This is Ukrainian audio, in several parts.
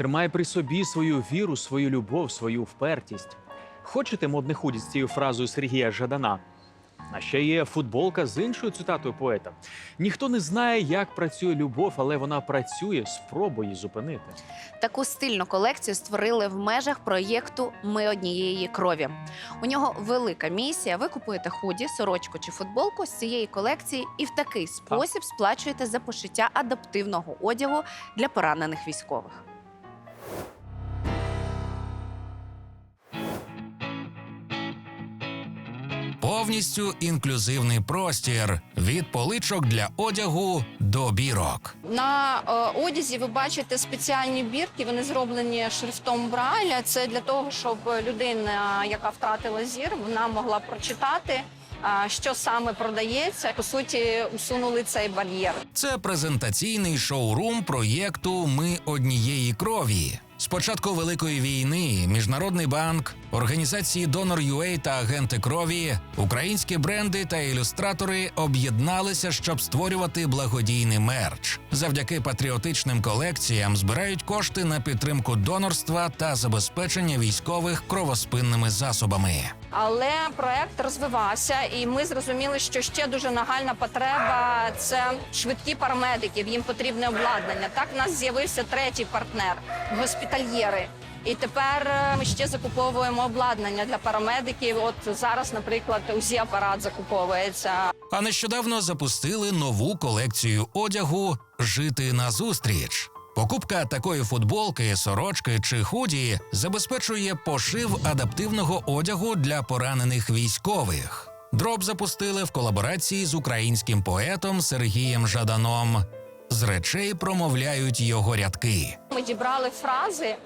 Тримай при собі свою віру, свою любов, свою впертість. Хочете модне худі з цією фразою Сергія Жадана? А ще є футболка з іншою цитатою поета: ніхто не знає, як працює любов, але вона працює. Спробуй її зупинити. Таку стильну колекцію створили в межах проєкту Ми однієї крові. У нього велика місія. Ви купуєте худі, сорочку чи футболку з цієї колекції і в такий спосіб сплачуєте за пошиття адаптивного одягу для поранених військових. Повністю інклюзивний простір від поличок для одягу до бірок. На е, одязі ви бачите спеціальні бірки. Вони зроблені шрифтом Брайля. Це для того, щоб людина, яка втратила зір, вона могла прочитати, а, що саме продається. По суті, усунули цей бар'єр. Це презентаційний шоурум проєкту Ми однієї крові. З початку великої війни Міжнародний банк, організації Донор UA та агенти крові, українські бренди та ілюстратори об'єдналися, щоб створювати благодійний мерч. Завдяки патріотичним колекціям збирають кошти на підтримку донорства та забезпечення військових кровоспинними засобами. Але проект розвивався, і ми зрозуміли, що ще дуже нагальна потреба це швидкі парамедиків. Їм потрібне обладнання. Так в нас з'явився третій партнер госпітальєри. І тепер е, ми ще закуповуємо обладнання для парамедиків. От зараз, наприклад, УЗІ апарат закуповується. А нещодавно запустили нову колекцію одягу Жити назустріч. Покупка такої футболки, сорочки чи худі забезпечує пошив адаптивного одягу для поранених військових. Дроб запустили в колаборації з українським поетом Сергієм Жаданом. З речей промовляють його рядки. Ми дібрали фрази,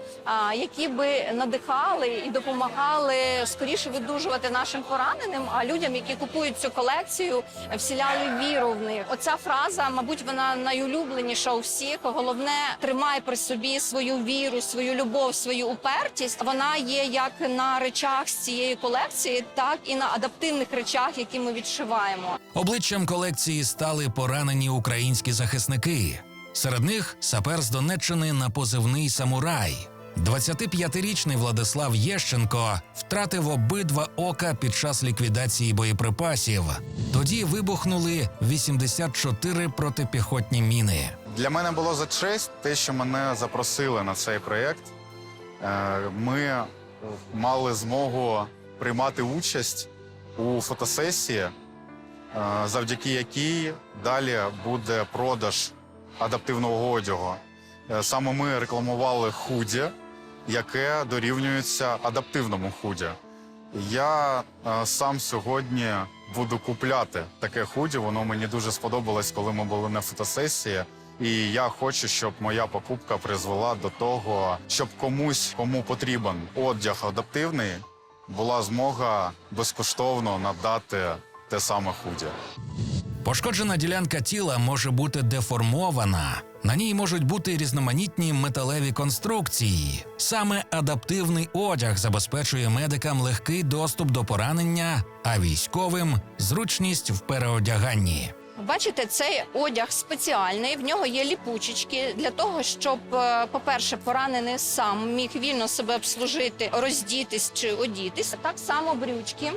які би надихали і допомагали скоріше видужувати нашим пораненим, а людям, які купують цю колекцію, вселяли віру в них. Оця фраза, мабуть, вона найулюбленіша у всіх. Головне, тримай при собі свою віру, свою любов, свою упертість. Вона є як на речах з цієї колекції, так і на адаптивних речах, які ми відшиваємо. Обличчям колекції стали поранені українські захисники. Серед них сапер з Донеччини на позивний самурай. 25-річний Владислав Єщенко втратив обидва ока під час ліквідації боєприпасів. Тоді вибухнули 84 протипіхотні міни. Для мене було за честь те, що мене запросили на цей проєкт. Е, Ми мали змогу приймати участь у фотосесії, е, завдяки якій далі буде продаж адаптивного одягу. Е, Саме ми рекламували худі, яке дорівнюється адаптивному худі. Я е, сам сьогодні буду купляти таке худі. Воно мені дуже сподобалось, коли ми були на фотосесії. І я хочу, щоб моя покупка призвела до того, щоб комусь, кому потрібен одяг адаптивний, була змога безкоштовно надати те саме худі. Пошкоджена ділянка тіла може бути деформована. На ній можуть бути різноманітні металеві конструкції. Саме адаптивний одяг забезпечує медикам легкий доступ до поранення, а військовим зручність в переодяганні. Бачите, цей одяг спеціальний. В нього є ліпучечки для того, щоб, е, по-перше, поранений сам міг вільно себе обслужити, роздітись чи одітись. Так само брючки.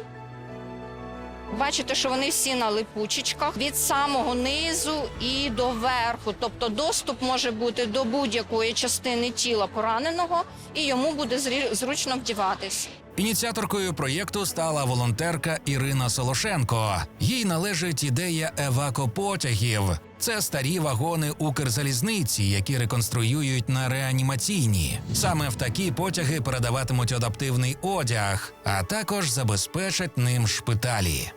Бачите, що вони всі на липучечках від самого низу і до верху. Тобто доступ може бути до будь-якої частини тіла пораненого, і йому буде зручно вдіватись. Ініціаторкою проєкту стала волонтерка Ірина Солошенко. Їй належить ідея евакопотягів. Це старі вагони Укрзалізниці, які реконструюють на реанімаційні. Саме в такі потяги передаватимуть адаптивний одяг, а також забезпечать ним шпиталі.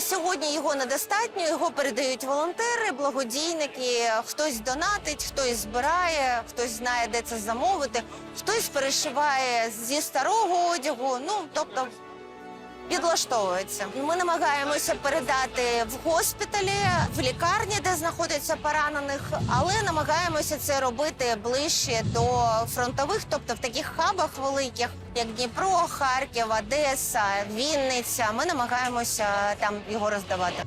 Сьогодні його недостатньо. Його передають волонтери, благодійники. Хтось донатить, хтось збирає, хтось знає, де це замовити, хтось перешиває зі старого одягу. Ну тобто підлаштовується. Ми намагаємося передати в госпіталі, в лікарні, де знаходяться поранених, але намагаємося це робити ближче до фронтових, тобто в таких хабах великих, як Дніпро, Харків, Одеса, Вінниця. Ми намагаємося там його роздавати.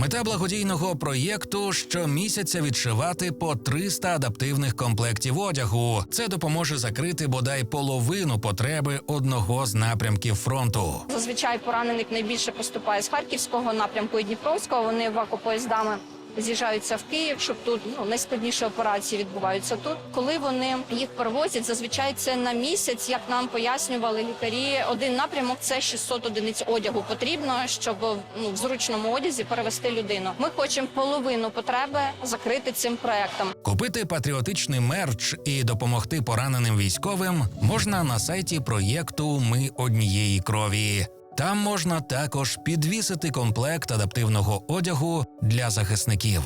Мета благодійного проєкту щомісяця відшивати по 300 адаптивних комплектів одягу. Це допоможе закрити бодай половину потреби одного з напрямків фронту. Зазвичай поранених найбільше поступає з харківського напрямку і Дніпровського. Вони вакопоїздами з'їжджаються в Київ, щоб тут ну, найскладніші операції відбуваються тут. Коли вони їх перевозять, зазвичай це на місяць, як нам пояснювали лікарі. Один напрямок це 600 одиниць одягу. Потрібно, щоб ну, в зручному одязі перевести людину. Ми хочемо половину потреби закрити цим проектом. Купити патріотичний мерч і допомогти пораненим військовим можна на сайті проєкту Ми однієї крові. Там можна також підвісити комплект адаптивного одягу для захисників.